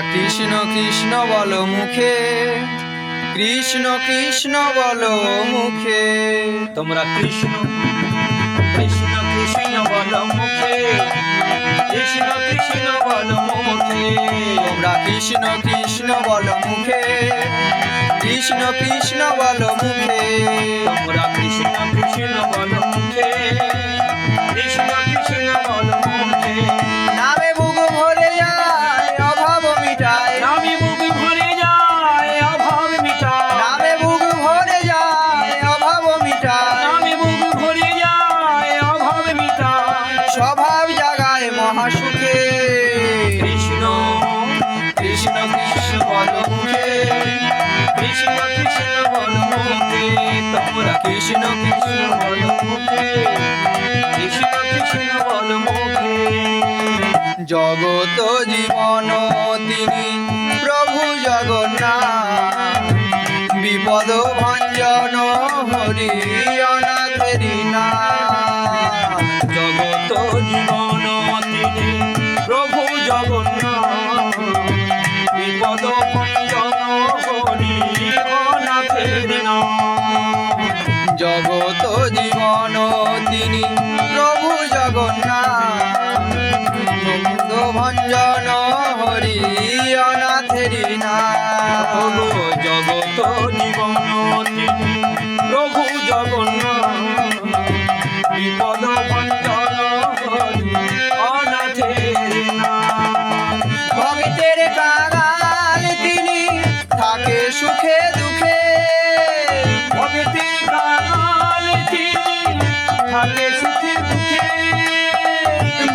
কৃষ্ণ কৃষ্ণ বলো মুখে, কৃষ্ণ কৃষ্ণ বলো মুখে। তোমরা কৃষ্ণ কৃষ্ণ কৃষ্ণ বল মুখে, কৃষ্ণ কৃষ্ণ বল মুখে। তোমরা কৃষ্ণ কৃষ্ণ বলো মুখে, কৃষ্ণ কৃষ্ণ বলো মুখে। তোমরা কৃষ্ণ কৃষ্ণ কৃষ্ণ বল মুখে কৃষ্ণ কৃষ্ণ বল মুখে তোমরা কৃষ্ণ কৃষ্ণ বল কৃষ্ণ কৃষ্ণ জগত জীবন তিনি প্রভু জগন্নাথ, বিপদ ভঞ্জন হরি। তিনি প্রভু জগন্নাথ। মুক্ত ভঞ্জন হরি অনাথেরি না জগত জীবন তিনি প্রভু জগন্নাথ। বিপদ ভঞ্জন হরি অনাথের ভক্তের কাঙাল তিনি থাকে সুখে সুখে দুঃখে।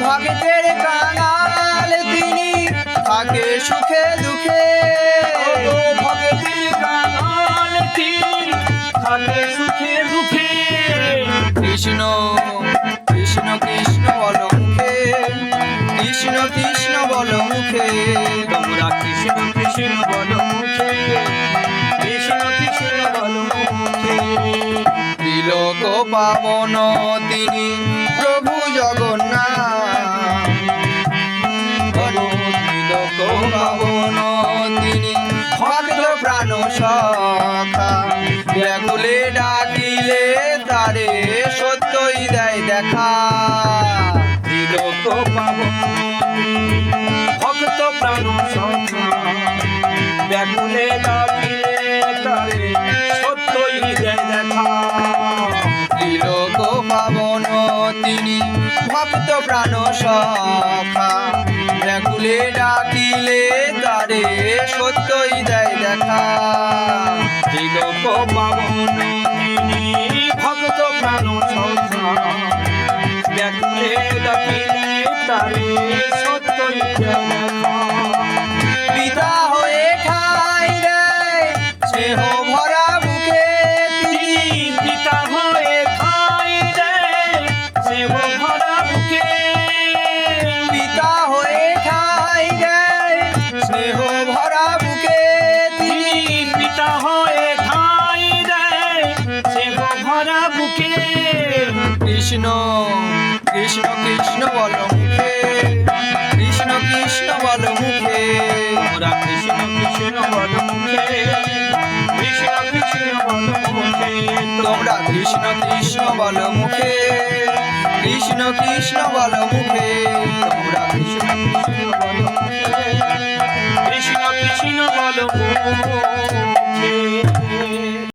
ভক্তের কাঙাল তিনি দুঃখে। দুঃখে পাবন তিনি প্রাণ সখা। ব্যাকুলে ডাকিলে তারে সত্যই দেয় দেখা। ত্রিলোক পাব। ভক্ত প্রাণ ডাকিলে তারে সত্যই দেয় দেখা ত্রিলোক পাবন তিনি ভক্ত প্রাণ সখা। দেখা। ত্রিলোক পাবন ভক্ত প্রাণ সংখ্যা ব্যাকুলে ডাকিলে তারে কৃষ্ণ কৃষ্ণ কৃষ্ণ বল মুখে, কৃষ্ণ কৃষ্ণ বল মুখে। ওরা কৃষ্ণ কৃষ্ণ বল মুখে, কৃষ্ণ কৃষ্ণ বল মুখে। তোমরা কৃষ্ণ কৃষ্ণ বল মুখে, কৃষ্ণ কৃষ্ণ বল মুখে।